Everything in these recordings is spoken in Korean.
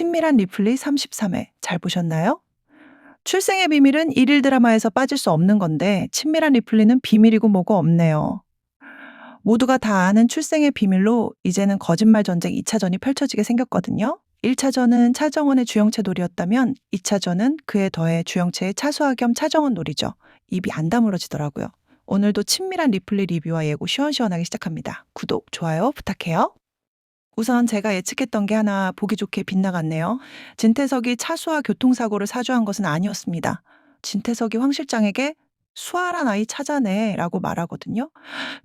친밀한 리플리 33회 잘 보셨나요? 출생의 비밀은 일일 드라마에서 빠질 수 없는 건데 친밀한 리플리는 비밀이고 뭐고 없네요. 모두가 다 아는 출생의 비밀로 이제는 거짓말 전쟁 2차전이 펼쳐지게 생겼거든요. 1차전은 차정원의 주영채 놀이였다면 2차전은 그에 더해 주영채의 차수화 겸 차정원 놀이죠. 입이 안 다물어지더라고요. 오늘도 친밀한 리플리 리뷰와 예고 시원시원하게 시작합니다. 구독, 좋아요 부탁해요. 우선 제가 예측했던 게 하나 보기 좋게 빗나갔네요. 진태석이 차수와 교통사고를 사주한 것은 아니었습니다. 진태석이 황 실장에게 수아란 아이 찾아내 라고 말하거든요.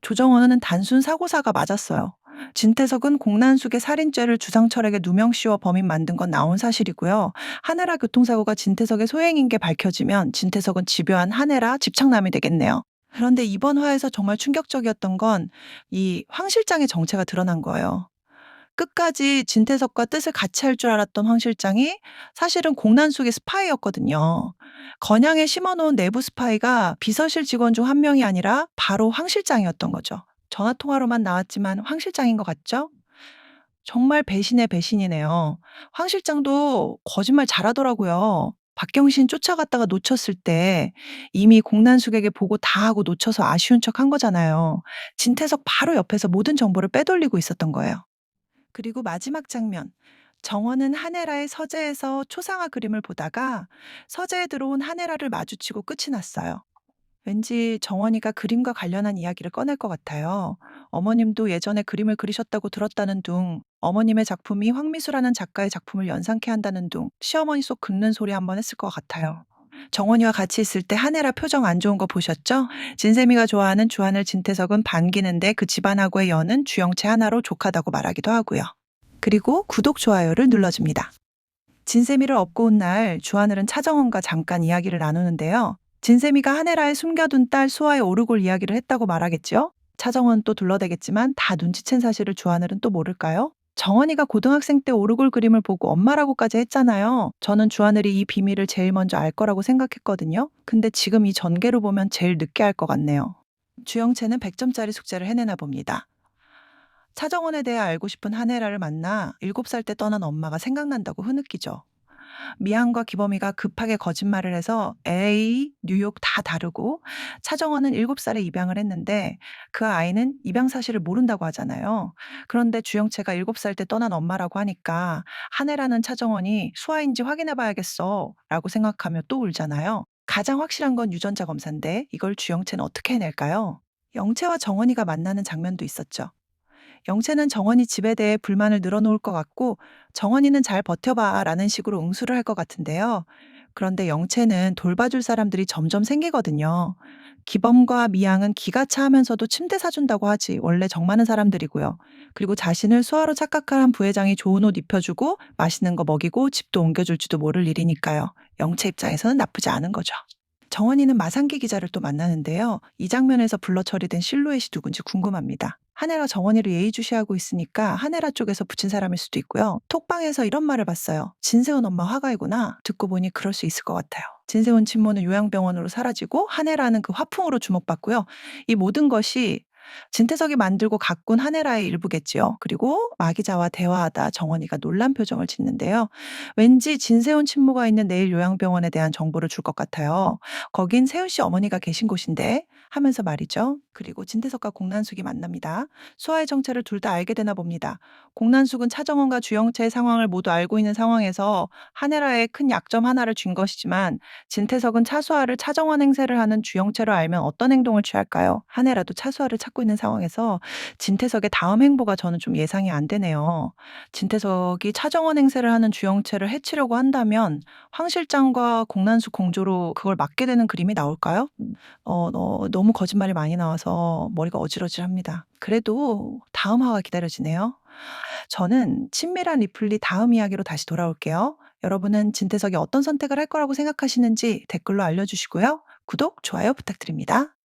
조정원은 단순 사고사가 맞았어요. 진태석은 공난숙의 살인죄를 주상철에게 누명 씌워 범인 만든 건 나온 사실이고요. 하네라 교통사고가 진태석의 소행인 게 밝혀지면 진태석은 집요한 하네라 집착남이 되겠네요. 그런데 이번 화에서 정말 충격적이었던 건 이 황 실장의 정체가 드러난 거예요. 끝까지 진태석과 뜻을 같이 할 줄 알았던 황 실장이 사실은 공난숙의 스파이였거든요. 건양에 심어놓은 내부 스파이가 비서실 직원 중 한 명이 아니라 바로 황 실장이었던 거죠. 전화 통화로만 나왔지만 황 실장인 것 같죠? 정말 배신의 배신이네요. 황 실장도 거짓말 잘하더라고요. 박경신 쫓아갔다가 놓쳤을 때 이미 공난숙에게 보고 다 하고 놓쳐서 아쉬운 척 한 거잖아요. 진태석 바로 옆에서 모든 정보를 빼돌리고 있었던 거예요. 그리고 마지막 장면. 정원은 하네라의 서재에서 초상화 그림을 보다가 서재에 들어온 하네라를 마주치고 끝이 났어요. 왠지 정원이가 그림과 관련한 이야기를 꺼낼 것 같아요. 어머님도 예전에 그림을 그리셨다고 들었다는 둥, 어머님의 작품이 황미수라는 작가의 작품을 연상케 한다는 둥, 시어머니 속 긁는 소리 한번 했을 것 같아요. 정원이와 같이 있을 때 하네라 표정 안 좋은 거 보셨죠? 진세미가 좋아하는 주하늘 진태석은 반기는데 그 집안하고의 연은 주영채 하나로 족하다고 말하기도 하고요. 그리고 구독, 좋아요를 눌러줍니다. 진세미를 업고 온 날 주하늘은 차정원과 잠깐 이야기를 나누는데요. 진세미가 하네라에 숨겨둔 딸 수아의 오르골 이야기를 했다고 말하겠죠? 차정원 또 둘러대겠지만 다 눈치챈 사실을 주하늘은 또 모를까요? 정원이가 고등학생 때 오르골 그림을 보고 엄마라고까지 했잖아요. 저는 주하늘이 이 비밀을 제일 먼저 알 거라고 생각했거든요. 근데 지금 이 전개로 보면 제일 늦게 알 것 같네요. 주영채는 100점짜리 숙제를 해내나 봅니다. 차정원에 대해 알고 싶은 한혜라를 만나 7살 때 떠난 엄마가 생각난다고 흐느끼죠. 미안과 기범이가 급하게 거짓말을 해서 LA, 뉴욕 다 다르고 차정원은 7살에 입양을 했는데 그 아이는 입양 사실을 모른다고 하잖아요. 그런데 주영채가 7살 때 떠난 엄마라고 하니까 한혜라는 차정원이 수아인지 확인해 봐야겠어 라고 생각하며 또 울잖아요. 가장 확실한 건 유전자 검사인데 이걸 주영채는 어떻게 해낼까요? 영채와 정원이가 만나는 장면도 있었죠. 영채는 정원이 집에 대해 불만을 늘어놓을 것 같고 정원이는 잘 버텨봐 라는 식으로 응수를 할 것 같은데요. 그런데 영채는 돌봐줄 사람들이 점점 생기거든요. 기범과 미양은 기가 차하면서도 침대 사준다고 하지 원래 정 많은 사람들이고요. 그리고 자신을 수하로 착각한 부회장이 좋은 옷 입혀주고 맛있는 거 먹이고 집도 옮겨줄지도 모를 일이니까요. 영채 입장에서는 나쁘지 않은 거죠. 정원이는 마상기 기자를 또 만나는데요. 이 장면에서 불러 처리된 실루엣이 누군지 궁금합니다. 한혜라 정원이를 예의주시하고 있으니까 한혜라 쪽에서 붙인 사람일 수도 있고요. 톡방에서 이런 말을 봤어요. 진세훈 엄마 화가이구나. 듣고 보니 그럴 수 있을 것 같아요. 진세훈 친모는 요양병원으로 사라지고 한혜라는 그 화풍으로 주목받고요. 이 모든 것이 진태석이 만들고 가꾼 한혜라의 일부겠지요. 그리고 마기자와 대화하다 정원이가 놀란 표정을 짓는데요. 왠지 진세훈 친모가 있는 내일 요양병원에 대한 정보를 줄 것 같아요. 거긴 세훈 씨 어머니가 계신 곳인데 하면서 말이죠. 그리고 진태석과 공난숙이 만납니다. 수아의 정체를 둘 다 알게 되나 봅니다. 공난숙은 차정원과 주영채의 상황을 모두 알고 있는 상황에서 한혜라의 큰 약점 하나를 쥔 것이지만 진태석은 차수아를 차정원 행세를 하는 주영채로 알면 어떤 행동을 취할까요? 한혜라도 차수아를 찾고 있는 상황에서 진태석의 다음 행보가 저는 좀 예상이 안 되네요. 진태석이 차정원 행세를 하는 주영채를 해치려고 한다면 황 실장과 공난숙 공조로 그걸 막게 되는 그림이 나올까요? 어, 어, 너무 거짓말이 많이 나와서 머리가 어지러질합니다. 그래도 다음 화가 기다려지네요. 저는 친밀한 리플리 다음 이야기로 다시 돌아올게요. 여러분은 진태석이 어떤 선택을 할 거라고 생각하시는지 댓글로 알려주시고요. 구독, 좋아요 부탁드립니다.